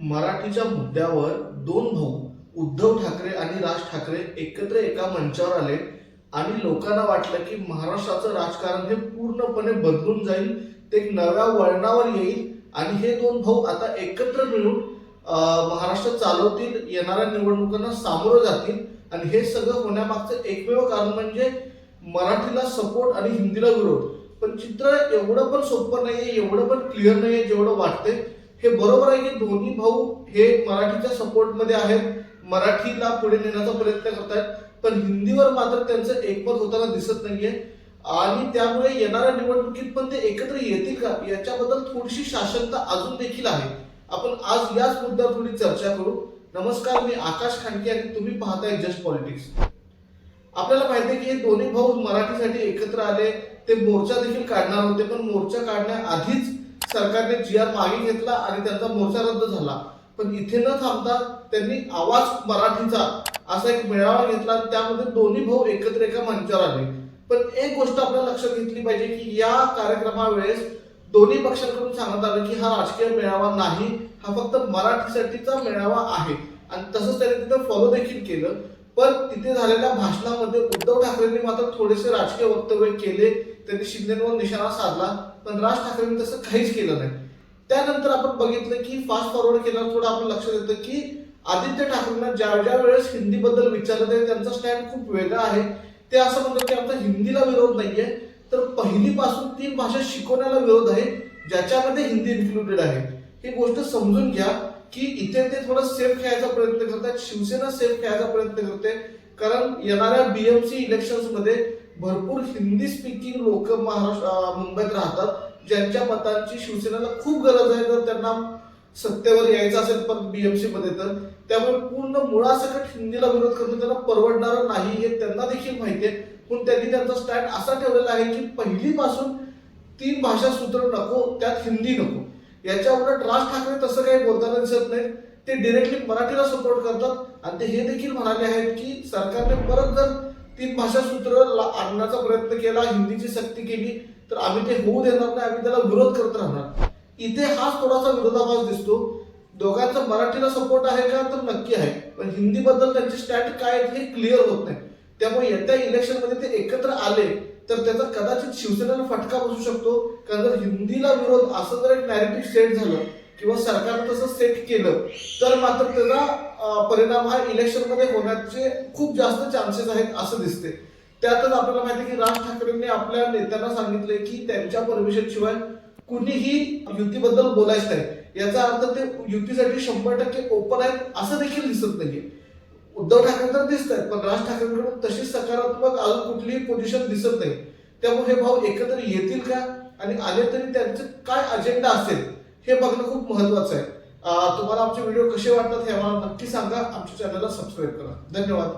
मराठीच्या मुद्द्यावर दोन भाऊ उद्धव ठाकरे आणि राज ठाकरे एकत्र एका मंचावर आले आणि लोकांना वाटलं की महाराष्ट्राचं राजकारण हे पूर्णपणे बदलून जाईल ते एक नव्या वळणावर येईल आणि हे दोन भाऊ आता एकत्र मिळून महाराष्ट्र चालवतील येणाऱ्या निवडणुकांना सामोरं जातील आणि हे सगळं होण्यामागचं एकमेव कारण म्हणजे मराठीला सपोर्ट आणि हिंदीला विरोध. पण चित्र एवढं पण सोपं नाहीये एवढं पण क्लिअर नाहीये जेवढं वाटतंय. हे बरोबर आहे की दोन्ही भाऊ हे मराठीच्या सपोर्टमध्ये आहेत मराठीला पुढे नेण्याचा प्रयत्न करतायत पण हिंदीवर मात्र त्यांचं एकमत होताना दिसत नाहीये. आणि त्यामुळे येणाऱ्या निवडणुकीत पण ते एकत्र येतील का याच्याबद्दल थोडीशी शासनता अजून देखील आहे. आपण आज याच मुद्द्यावर थोडी चर्चा करू. नमस्कार मी आकाश खांडके आणि तुम्ही पाहताय जस्ट पॉलिटिक्स. आपल्याला माहिती आहे की हे दोन्ही भाऊ मराठीसाठी एकत्र आले ते मोर्चा देखील काढणार होते पण मोर्चा काढण्याआधीच सरकारने जी आर मागे घेतला आणि त्यांचा मोर्चा रद्द झाला. पण इथे न थांबता त्यांनी आवाज मराठीचा असा एक मेळावा घेतला आणि त्यामध्ये दोन्ही भाऊ एकत्र एका मंचावर आले. पण एक गोष्ट आपल्याला लक्षात घेतली पाहिजे की या कार्यक्रमावेळेस दोन्ही पक्षांकडून सांगण्यात आलं की हा राजकीय मेळावा नाही हा फक्त मराठीसाठीचा मेळावा आहे. आणि तसंच त्यांनी तिथं फॉलो देखील केलं. पण तिथे झालेल्या भाषणामध्ये उद्धव ठाकरेंनी मात्र थोडेसे राजकीय वक्तव्य केले. त्यांनी शिंदेवर निशाणा साधला पण राज ठाकरेंनी तसं काहीच केलं नाही. त्यानंतर आपण बघितलं की फास्ट फॉरवर्ड केल्यावर थोडं आपण लक्षात येतं की आदित्य ठाकरेंना ज्या ज्या वेळेस हिंदीबद्दल विचारलं तरी त्यांचा स्टँड खूप वेगळा आहे. ते असं म्हणतात की आमचा हिंदीला विरोध नाहीये तर पहिलीपासून तीन भाषा शिकवण्याला विरोध आहे ज्याच्यामध्ये हिंदी इन्क्लुडेड आहे. ही गोष्ट समजून घ्या. की इथे ते थोडं सेफ खेळायचा प्रयत्न करतात शिवसेना सेफ खेळायचा प्रयत्न करते. कारण येणाऱ्या बीएमसी इलेक्शनमध्ये भरपूर हिंदी स्पीकिंग लोक महाराष्ट्र मुंबईत राहतात ज्यांच्या मतांची शिवसेनेला खूप गरज आहे. जर त्यांना सत्तेवर यायचं असेल पण बीएमसी मध्ये तर त्यामुळे पूर्ण मुळासकट हिंदीला विरोध करणं त्यांना परवडणार नाही हे त्यांना देखील माहिती आहे. पण त्यांनी त्यांचा स्टँड असा ठेवलेला आहे की पहिलीपासून तीन भाषा सूत्र नको त्यात हिंदी नको. याच्या उलट राज ठाकरे तसं काही बोलताना दिसत नाहीत. ते डिरेक्टली मराठीला सपोर्ट करतात. आणि ते हे देखील म्हणाले आहेत की सरकारने परत जर तीन भाषा सूत्र ला- आणण्याचा प्रयत्न केला हिंदीची सक्ती केली तर आम्ही ते होऊ देणार नाही आम्ही त्याला विरोध करत राहणार. इथे हाच थोडासा विरोधाभास दिसतो. दोघांचा मराठीला सपोर्ट आहे का? तर नक्की आहे. पण हिंदी बद्दल त्यांचे स्टॅट काय हे क्लिअर होत नाही. त्यामुळे येत्या इलेक्शनमध्ये ते एकत्र आले तर त्याचा कदाचित शिवसेनेला फटका बसू शकतो. कारण जर हिंदीला विरोध असं जर एक नॅरेटिव्ह सेट झालं किंवा सरकार तसं सेट केलं तर मात्र त्याचा परिणाम हा इलेक्शनमध्ये होण्याचे खूप जास्त चान्सेस आहेत असं दिसते. त्यातच आपल्याला माहिती आहे की राज ठाकरेंनी आपल्या नेत्यांना सांगितले की त्यांच्या परमिशन शिवाय कुणीही युतीबद्दल बोलायचं नाही. याचा अर्थ ते युतीसाठी शंभर टक्के ओपन आहेत असं देखील दिसत नाहीये. उद्धव ठाकरे तर दिसत आहेत पण राज ठाकरेंकडून तशी सकारात्मक अजून कुठलीही पोझिशन दिसत नाही. त्यामुळे हे भाऊ एकत्र येतील का? आणि आले तरी त्यांचं काय अजेंडा असेल हे बघणं खूप महत्वाचं आहे. तुम्हाला आमचे व्हिडिओ कसे वाटतात हे आम्हाला नक्की सांगा. आमच्या चॅनलला सबस्क्राईब करा. धन्यवाद.